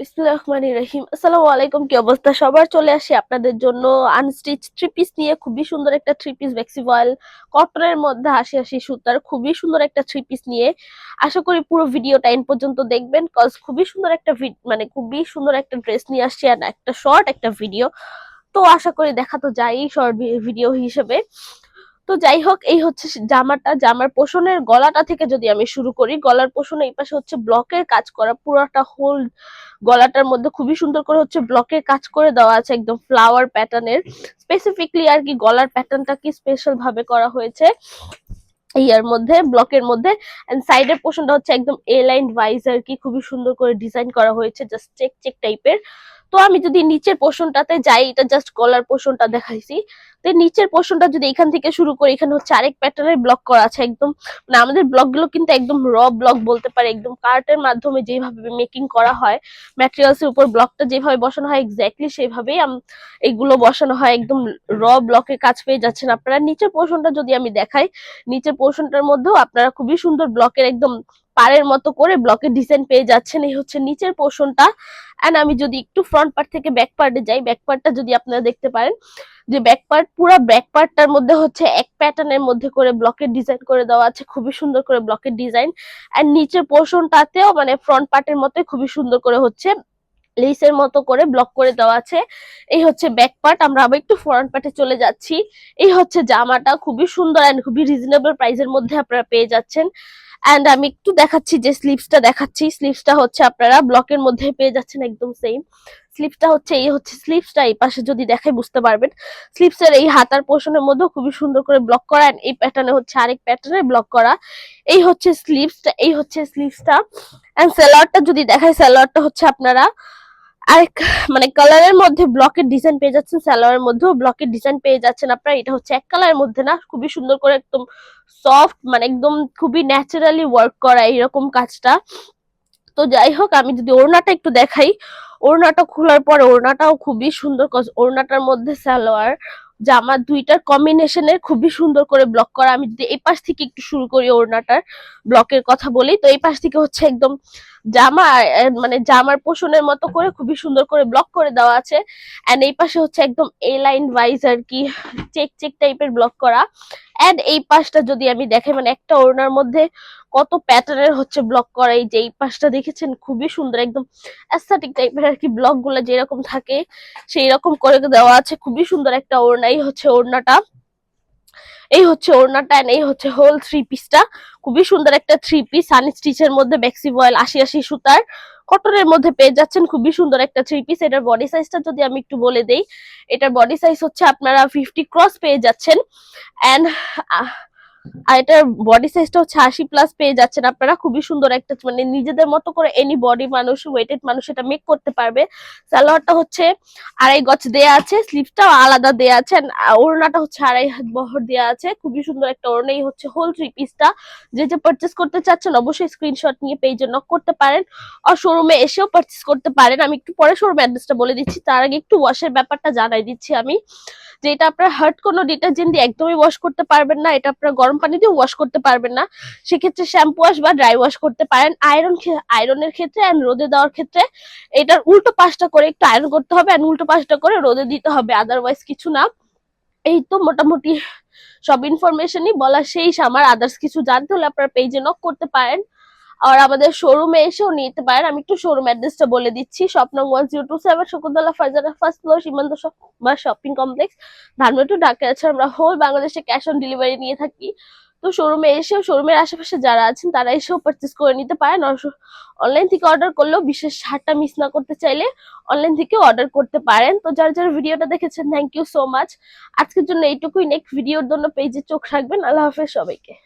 বিসমিল্লাহির রহমানির রহিম। আসসালামু আলাইকুম, কি অবস্থা? চলে আসি আপনাদের জন্য নিয়ে। খুবই সুন্দর একটা মধ্যে সুতার খুবই সুন্দর একটা নিয়ে। আশা করি পুরো পর্যন্ত দেখবেন কজ খুবই সুন্দর একটা মানে খুবই সুন্দর একটা ড্রেস নিয়ে আসছি আর একটা শর্ট একটা ভিডিও তো আশা করি দেখা তো যায় শর্ট ভিডিও হিসেবে। তো যাই হোক, এই হচ্ছে জামাটা। জামার পোষণের গলাটা থেকে যদি আমি শুরু করি, গলার পোষণ এই পাশে হচ্ছে ব্লকের কাজ করা। পুরোটা হোল গলাটার মধ্যে খুবই সুন্দর করে হচ্ছে ব্লকের কাজ করে দেওয়া আছে একদম ফ্লাওয়ার প্যাটার্নের স্পেসিফিকলি আর কি গলার প্যাটার্নটা কি স্পেশাল ভাবে করা হয়েছে ইয়ার মধ্যে, ব্লকের মধ্যে। এন্ড সাইডের পোর্শনটা হচ্ছে একদম এ লাইন ওয়াইজ আর কি খুবই সুন্দর করে ডিজাইন করা হয়েছে জাস্ট চেক চেক টাইপের তো আমি যদি নিচের পোর্শনটাতে যাই, এটা জাস্ট গলার পোর্শনটা দেখাইছি। তো নিচের পোর্শনটা যদি এখান থেকে শুরু করি, এখানে হচ্ছে আরেক প্যাটার্নের ব্লক করা আছে একদম। মানে আমাদের ব্লকগুলো কিন্তু একদম র ব্লক বলতে পারে, একদম কার্টের মাধ্যমে যেভাবে মেকিং করা হয় ম্যাটেরিয়ালস এর উপর ব্লকটা যেভাবে বসানো হয় এক্স্যাক্টলি সেভাবেই এইগুলো বসানো হয়, একদম র ব্লকের কাজ পেয়ে যাচ্ছেন আপনারা। নিচের পোর্শনটা যদি আমি দেখাই, নিচের পোর্শনটার মধ্যেও আপনারা খুবই সুন্দর ব্লকের একদম পাড়ের মতো করে ব্লকের ডিজাইন পেয়ে যাচ্ছেন। এই হচ্ছে নিচের পোর্শনটা এন্ড আমি যদি একটু ফ্রন্ট পার্ট থেকে ব্যাক পার্টে যাই ব্যাক পার্টটা যদি আপনারা দেখতে পারেন, যে ব্যাক পার্ট পুরো ব্যাক পার্টটার মধ্যে হচ্ছে এক প্যাটার্নের মধ্যে করে ব্লকের ডিজাইন করে দেওয়া আছে, খুবই সুন্দর করে ব্লকের ডিজাইন এন্ড নিচের পোর্শনটাতেও মানে ফ্রন্ট পার্টের মতোই খুবই সুন্দর করে হচ্ছে লেসের মতো করে ব্লক করে দেওয়া আছে। এই হচ্ছে ব্যাক পার্ট আমরা আবার একটু ফ্রন্ট পার্টে চলে যাচ্ছি। এই হচ্ছে জামাটা, খুবই সুন্দর এন্ড খুবই রিজনেবল প্রাইসের মধ্যে আপনারা পেয়ে যাচ্ছেন। এন্ড আমি একটু দেখাচ্ছি যে স্লিপসটা দেখাচ্ছি। স্লিপসটা হচ্ছে আপনারা ব্লকের মধ্যে পেয়ে যাচ্ছেন একদম সেম স্লিপসটা হচ্ছে, এই হচ্ছে স্লিপসটা এই পাশে যদি দেখাই বুঝতে পারবেন। স্লিপসের এই হাতার পোর্শনের মধ্যে খুবই সুন্দর করে ব্লক করা। এন্ড এই প্যাটার্নে হচ্ছে আরেক প্যাটার্নে ব্লক করা। এই হচ্ছে স্লিপসটা এই হচ্ছে স্লিপসটা এন্ড স্যালোয়ারটা যদি দেখাই স্যালোয়ারটা হচ্ছে আপনারা আরেক মানে কালারের মধ্যে ব্লকের ডিজাইন পেয়ে যাচ্ছেন স্যালোয়ারের মধ্যেও ব্লকের ডিজাইন পেয়ে যাচ্ছেন আপনারা। এটা হচ্ছে এক কালারের মধ্যে না, খুবই সুন্দর করে একদম সফট মানে একদম খুবই ন্যাচারালি ওয়ার্ক করা এরকম কাজটা। তো যাই হোক, আমি যদি ওড়নাটা একটু দেখাই। ওড়নাটা খোলার পরে ওড়নাটাও খুবই সুন্দর ওড়নাটার মধ্যে সালোয়ার আমার দুইটার কম্বিনেশনে খুবই সুন্দর করে ব্লক করা। আমি যদি এই পাশ থেকে একটু শুরু করি ওড়নাটার ব্লকের কথা বলি, তো এই পাশ থেকে হচ্ছে একদম জামা মানে জামার পোষণের মতো করে খুবই সুন্দর করে ব্লক করে দেওয়া আছে। এন্ড এই পাশে হচ্ছে একদম এ লাইন ওয়াইজ আর কি চেক চেক টাইপের ব্লক করা। এন্ড এই পাশটা যদি আমি দেখাই মানে একটা ওড়নার মধ্যে কত প্যাটার্নের হচ্ছে ব্লক করা, এই যে এই পাশটা দেখেছেন? খুবই সুন্দর, একদম অ্যাস্থেটিক টাইপের আর কি ব্লকগুলো যেরকম থাকে সেই রকম করে দেওয়া আছে। খুবই সুন্দর একটা ওড়নাই হচ্ছে ওড়নাটা। এই হচ্ছে ওড়নাটা এই হচ্ছে হোল থ্রি পিসটা খুবই সুন্দর একটা থ্রি পিস সানি স্টিচের মধ্যে ম্যাক্সি বয়েল আশি আশি সুতার। কটনের মধ্যে পেয়ে যাচ্ছেন খুবই সুন্দর একটা থ্রি পিস এটার বডি সাইজটা যদি আমি একটু বলে দেই, এটার বডি সাইজ হচ্ছে আপনারা ফিফটি ক্রস পেয়ে যাচ্ছেন। অ্যান্ড আর এটার বডি সাইজটা হচ্ছে আশি প্লাস পেয়ে যাচ্ছেন আপনারা। খুবই সুন্দর একটা মানে নিজেদের মতো করে এনি বডি মানুষ ওয়েটেড মানুষ এটা মেক করতে পারবে। সালোয়ারটা হচ্ছে আড়াই গজ দেয়া আছে স্লিভসটাও আলাদা দেয়া আছে ওড়নাটা হচ্ছে আড়াই হাত বহর দেয়া আছে। খুবই সুন্দর একটা ওড়নাই হচ্ছে হোল থ্রি পিসটা যে যে পারচেস করতে চাচ্ছেন অবশ্যই স্ক্রিনশট নিয়ে পেজে নক করতে পারেন। আর শোরুমে এসেও পারচেস করতে পারেন। আমি একটু পরে শোরুম অ্যাড্রেসটা বলে দিচ্ছি। তার আগে একটু ওয়াশের ব্যাপারটা জানাই দিচ্ছি আমি। যে এটা আপনার হার্ট কোনো ডিটারজেন্ট দিয়ে একদমই ওয়াশ করতে পারবেন না, এটা আপনার গরম পানি দিয়ে ওয়াশ করতে পারবেন না। সেক্ষেত্রে শ্যাম্পু ওয়াশ বা ড্রাই ওয়াশ করতে পারেন। আয়রন আয়রনের ক্ষেত্রে এন্ড রোদে দেওয়ার ক্ষেত্রে এটার উল্টো পাশটা করে একটু আয়রন করতে হবে অ্যান্ড উল্টো পাশটা করে রোদে দিতে হবে আদারওয়াইজ কিছু না। এই তো মোটামুটি সব ইনফরমেশনই বলা শেষ। আমার আদার্স কিছু জানতে হলে আপনারা পেজে নক করতে পারেন। আর আমাদের শোরুমে এসেও নিতে পারেন। আমি একটু শোরুম অ্যাড্রেসটা বলে দিচ্ছি। শপ নং one zero two seven, Shakuntala ফাজারা first floor Simanta বা shopping complex Dhanmondi two Dhaka. আছে আমরা হোল বাংলাদেশে ক্যাশ অন ডেলিভারি নিয়ে থাকি। তো শোরুমে এসেও শোরুমের আশেপাশে যারা আছেন, তারা এসেও পারচেস করে নিতে পারেন। অনলাইন থেকে অর্ডার করলেও বিশেষ ছাড়টা মিস না করতে চাইলে অনলাইন থেকেও অর্ডার করতে পারেন। তো যারা যারা ভিডিওটা দেখেছেন থ্যাংক ইউ সো মাচ আজকের জন্য এইটুকুই। নেক্সট ভিডিওর জন্য পেজে চোখ রাখবেন। আল্লাহ হাফেজ সবাইকে।